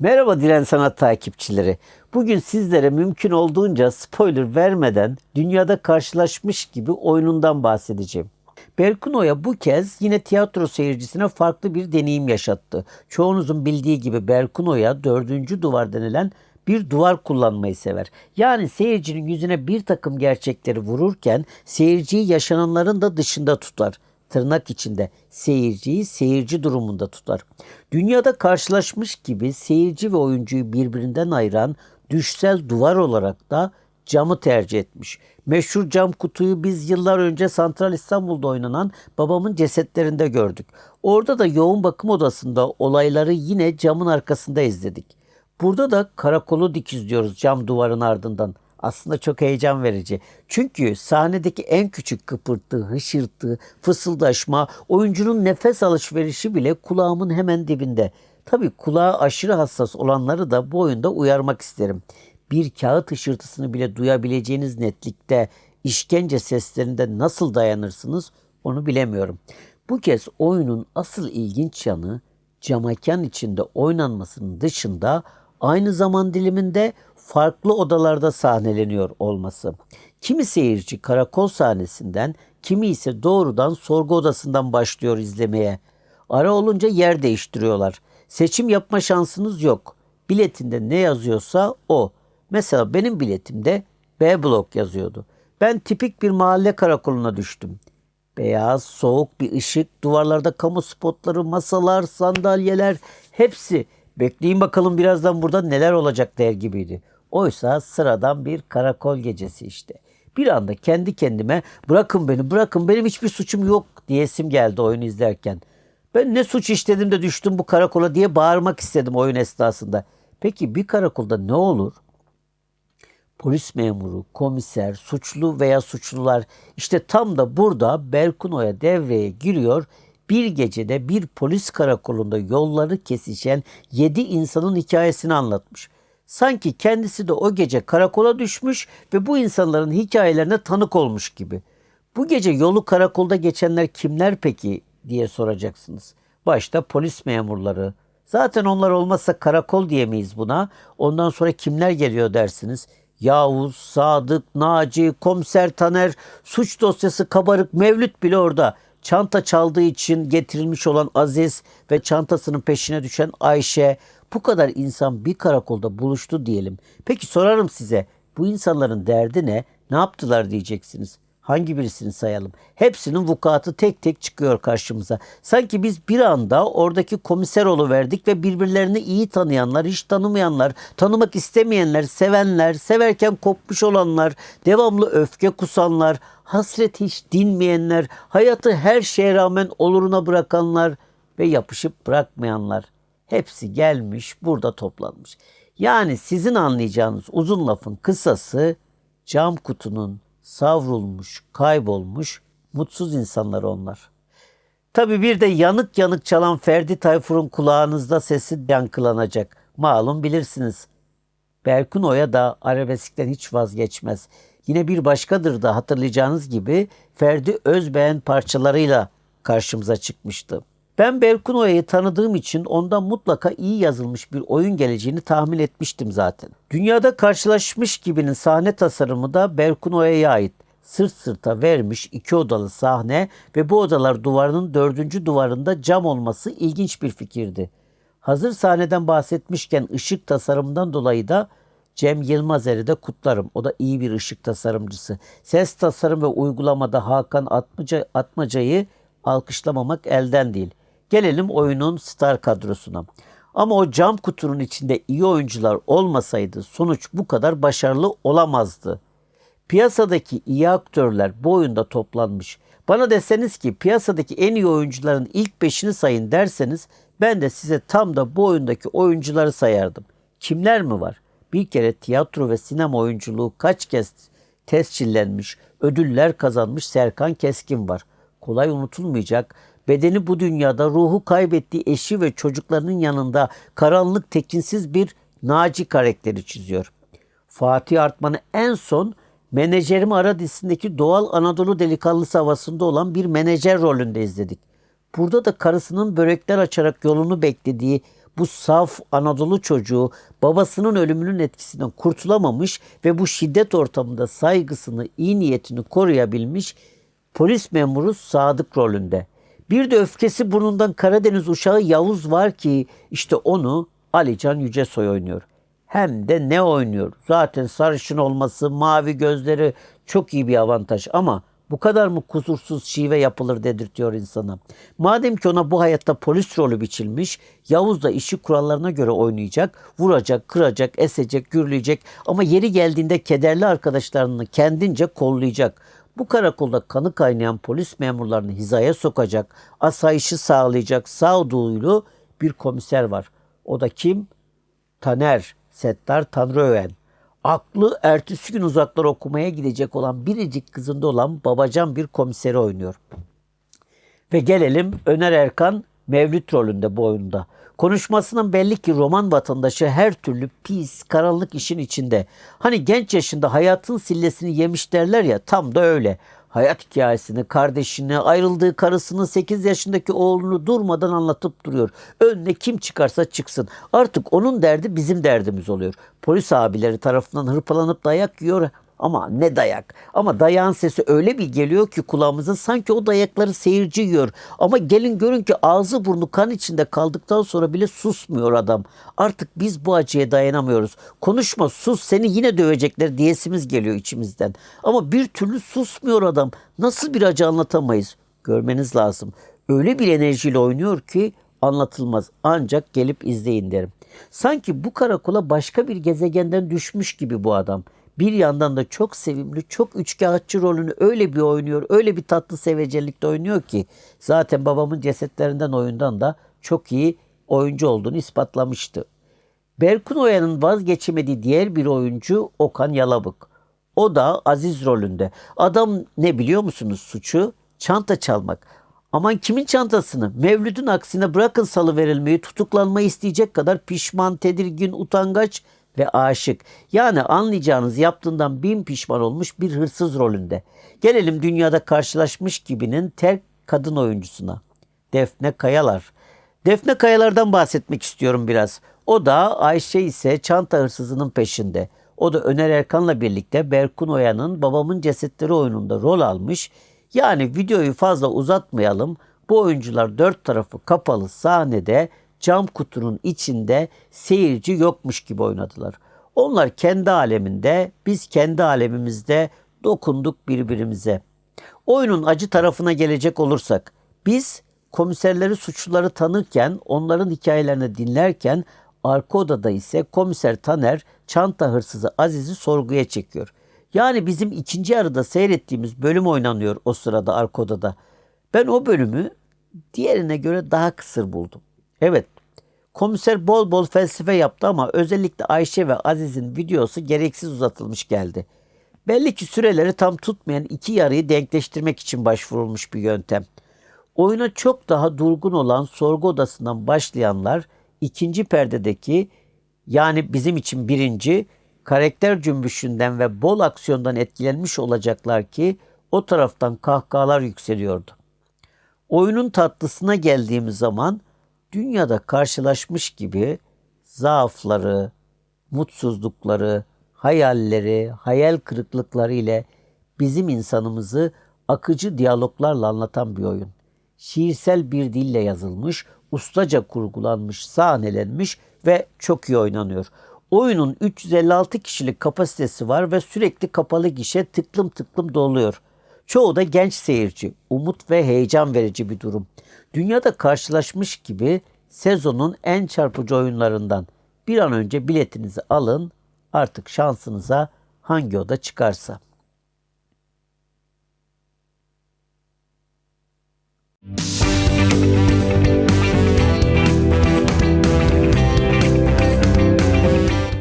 Merhaba Diren Sanat takipçileri. Bugün sizlere mümkün olduğunca spoiler vermeden dünyada karşılaşmış gibi oyunundan bahsedeceğim. Berkun Oya bu kez yine tiyatro seyircisine farklı bir deneyim yaşattı. Çoğunuzun bildiği gibi Berkun Oya dördüncü duvar denilen bir duvar kullanmayı sever. Yani seyircinin yüzüne bir takım gerçekleri vururken seyirciyi yaşananların da dışında tutar tırnak içinde seyirciyi seyirci durumunda tutar. Dünyada karşılaşmış gibi seyirci ve oyuncuyu birbirinden ayıran düşsel duvar olarak da camı tercih etmiş. Meşhur cam kutuyu biz yıllar önce Santral İstanbul'da oynanan babamın cesetlerinde gördük. Orada da yoğun bakım odasında olayları yine camın arkasında izledik. Burada da karakolu dikizliyoruz cam duvarın ardından. Aslında çok heyecan verici. Çünkü sahnedeki en küçük kıpırtı, hışırtı, fısıldaşma, oyuncunun nefes alışverişi bile kulağımın hemen dibinde. Tabii kulağa aşırı hassas olanları da bu oyunda uyarmak isterim. Bir kağıt hışırtısını bile duyabileceğiniz netlikte işkence seslerinde nasıl dayanırsınız onu bilemiyorum. Bu kez oyunun asıl ilginç yanı camakan içinde oynanmasının dışında aynı zaman diliminde farklı odalarda sahneleniyor olması. Kimi seyirci karakol sahnesinden, kimi ise doğrudan sorgu odasından başlıyor izlemeye. Ara olunca yer değiştiriyorlar. Seçim yapma şansınız yok. Biletinde ne yazıyorsa o. Mesela benim biletimde B blok yazıyordu. Ben tipik bir mahalle karakoluna düştüm. Beyaz, soğuk bir ışık, duvarlarda kamu spotları, masalar, sandalyeler hepsi bekleyin bakalım birazdan burada neler olacak der gibiydi. Oysa sıradan bir karakol gecesi işte. Bir anda kendi kendime bırakın beni bırakın benim hiçbir suçum yok diyesim geldi oyunu izlerken. Ben ne suç işledim de düştüm bu karakola diye bağırmak istedim oyun esnasında. Peki bir karakolda ne olur? Polis memuru, komiser, suçlu veya suçlular işte tam da burada Berkuno'ya devreye giriyor. Bir gecede bir polis karakolunda yolları kesişen 7 insanın hikayesini anlatmış. Sanki kendisi de o gece karakola düşmüş ve bu insanların hikayelerine tanık olmuş gibi. Bu gece yolu karakolda geçenler kimler peki diye soracaksınız. Başta polis memurları. Zaten onlar olmazsa karakol diyemeyiz buna. Ondan sonra kimler geliyor dersiniz. Yavuz, Sadık, Naci, Komiser Taner, suç dosyası kabarık Mevlüt bile orada. Çanta çaldığı için getirilmiş olan Aziz ve çantasının peşine düşen Ayşe. Bu kadar insan bir karakolda buluştu diyelim. Peki sorarım size bu insanların derdi ne? Ne yaptılar diyeceksiniz. Hangi birisini sayalım? Hepsinin vukuatı tek tek çıkıyor karşımıza. Sanki biz bir anda oradaki komiser verdik ve birbirlerini iyi tanıyanlar, hiç tanımayanlar, tanımak istemeyenler, sevenler, severken kopmuş olanlar, devamlı öfke kusanlar, hasret hiç dinmeyenler, hayatı her şeye rağmen oluruna bırakanlar ve yapışıp bırakmayanlar. Hepsi gelmiş burada toplanmış. Yani sizin anlayacağınız uzun lafın kısası cam kutunun savrulmuş, kaybolmuş, mutsuz insanlar onlar. Tabi bir de yanık yanık çalan Ferdi Tayfur'un kulağınızda sesi yankılanacak. Malum bilirsiniz. Berkun Oya da arabeskten hiç vazgeçmez. Yine bir başkadır da hatırlayacağınız gibi Ferdi Özbeğen parçalarıyla karşımıza çıkmıştı. Ben Berkun Oya'yı tanıdığım için ondan mutlaka iyi yazılmış bir oyun geleceğini tahmin etmiştim zaten. Dünyada karşılaşmış gibinin sahne tasarımı da Berkun Oya'ya ait. Sırt sırta vermiş iki odalı sahne ve bu odalar duvarının dördüncü duvarında cam olması ilginç bir fikirdi. Hazır sahneden bahsetmişken ışık tasarımından dolayı da Cem Yılmazer'i de kutlarım. O da iyi bir ışık tasarımcısı. Ses tasarım ve uygulamada Hakan Atmaca, Atmaca'yı alkışlamamak elden değil. Gelelim oyunun star kadrosuna. Ama o cam kutunun içinde iyi oyuncular olmasaydı sonuç bu kadar başarılı olamazdı. Piyasadaki iyi aktörler bu oyunda toplanmış. Bana deseniz ki piyasadaki en iyi oyuncuların ilk beşini sayın derseniz ben de size tam da bu oyundaki oyuncuları sayardım. Kimler mi var? Bir kere tiyatro ve sinema oyunculuğu kaç kez tescillenmiş, ödüller kazanmış Serkan Keskin var. Kolay unutulmayacak bedeni bu dünyada ruhu kaybettiği eşi ve çocuklarının yanında karanlık tekinsiz bir Naci karakteri çiziyor. Fatih Artman'ı en son Menajerim Ara dizisindeki doğal Anadolu delikanlısı havasında olan bir menajer rolünde izledik. Burada da karısının börekler açarak yolunu beklediği bu saf Anadolu çocuğu babasının ölümünün etkisinden kurtulamamış ve bu şiddet ortamında saygısını, iyi niyetini koruyabilmiş polis memuru Sadık rolünde. Bir de öfkesi burnundan Karadeniz uşağı Yavuz var ki işte onu Alican Yücesoy oynuyor. Hem de ne oynuyor? Zaten sarışın olması, mavi gözleri çok iyi bir avantaj ama bu kadar mı kusursuz şive yapılır dedirtiyor insana. Madem ki ona bu hayatta polis rolü biçilmiş, Yavuz da işi kurallarına göre oynayacak, vuracak, kıracak, esecek, gürleyecek ama yeri geldiğinde kederli arkadaşlarını kendince kollayacak. Bu karakolda kanı kaynayan polis memurlarını hizaya sokacak, asayişi sağlayacak sağduyulu bir komiser var. O da kim? Taner, Settar Tanrıöven. Aklı ertesi gün uzaklara okumaya gidecek olan biricik kızında olan babacan bir komiseri oynuyor. Ve gelelim Öner Erkan Mevlüt rolünde bu oyunda. Konuşmasının belli ki roman vatandaşı her türlü pis, karanlık işin içinde. Hani genç yaşında hayatın sillesini yemiş derler ya tam da öyle. Hayat hikayesini, kardeşini, ayrıldığı karısını, 8 yaşındaki oğlunu durmadan anlatıp duruyor. Önüne kim çıkarsa çıksın. Artık onun derdi bizim derdimiz oluyor. Polis abileri tarafından hırpalanıp dayak yiyor ama ne dayak. Ama dayağın sesi öyle bir geliyor ki kulağımıza sanki o dayakları seyirci yiyor. Ama gelin görün ki ağzı burnu kan içinde kaldıktan sonra bile susmuyor adam. Artık biz bu acıya dayanamıyoruz. Konuşma sus seni yine dövecekler diyesimiz geliyor içimizden. Ama bir türlü susmuyor adam. Nasıl bir acı anlatamayız? Görmeniz lazım. Öyle bir enerjiyle oynuyor ki anlatılmaz. Ancak gelip izleyin derim. Sanki bu karakola başka bir gezegenden düşmüş gibi bu adam bir yandan da çok sevimli, çok üçkağıtçı rolünü öyle bir oynuyor, öyle bir tatlı sevecelikte oynuyor ki zaten babamın cesetlerinden oyundan da çok iyi oyuncu olduğunu ispatlamıştı. Berkun Oya'nın vazgeçemediği diğer bir oyuncu Okan Yalabık. O da Aziz rolünde. Adam ne biliyor musunuz suçu? Çanta çalmak. Aman kimin çantasını? Mevlüt'ün aksine bırakın salı verilmeyi, tutuklanmayı isteyecek kadar pişman, tedirgin, utangaç ve aşık. Yani anlayacağınız yaptığından bin pişman olmuş bir hırsız rolünde. Gelelim dünyada karşılaşmış gibinin terk kadın oyuncusuna. Defne Kayalar. Defne Kayalar'dan bahsetmek istiyorum biraz. O da Ayşe ise çanta hırsızının peşinde. O da Öner Erkan'la birlikte Berkun Oya'nın Babamın Cesetleri oyununda rol almış. Yani videoyu fazla uzatmayalım. Bu oyuncular dört tarafı kapalı sahnede cam kutunun içinde seyirci yokmuş gibi oynadılar. Onlar kendi aleminde, biz kendi alemimizde dokunduk birbirimize. Oyunun acı tarafına gelecek olursak, biz komiserleri suçluları tanırken, onların hikayelerini dinlerken, arka odada ise komiser Taner çanta hırsızı Aziz'i sorguya çekiyor. Yani bizim ikinci yarıda seyrettiğimiz bölüm oynanıyor o sırada arka odada. Ben o bölümü diğerine göre daha kısır buldum. Evet, komiser bol bol felsefe yaptı ama özellikle Ayşe ve Aziz'in videosu gereksiz uzatılmış geldi. Belli ki süreleri tam tutmayan iki yarıyı denkleştirmek için başvurulmuş bir yöntem. Oyuna çok daha durgun olan sorgu odasından başlayanlar ikinci perdedeki yani bizim için birinci karakter cümbüşünden ve bol aksiyondan etkilenmiş olacaklar ki o taraftan kahkahalar yükseliyordu. Oyunun tatlısına geldiğimiz zaman dünyada karşılaşmış gibi zaafları, mutsuzlukları, hayalleri, hayal kırıklıkları ile bizim insanımızı akıcı diyaloglarla anlatan bir oyun. Şiirsel bir dille yazılmış, ustaca kurgulanmış, sahnelenmiş ve çok iyi oynanıyor. Oyunun 356 kişilik kapasitesi var ve sürekli kapalı gişe tıklım tıklım doluyor. Çoğu da genç seyirci, umut ve heyecan verici bir durum. Dünyada karşılaşmış gibi sezonun en çarpıcı oyunlarından bir an önce biletinizi alın. Artık şansınıza hangi oda çıkarsa. Müzik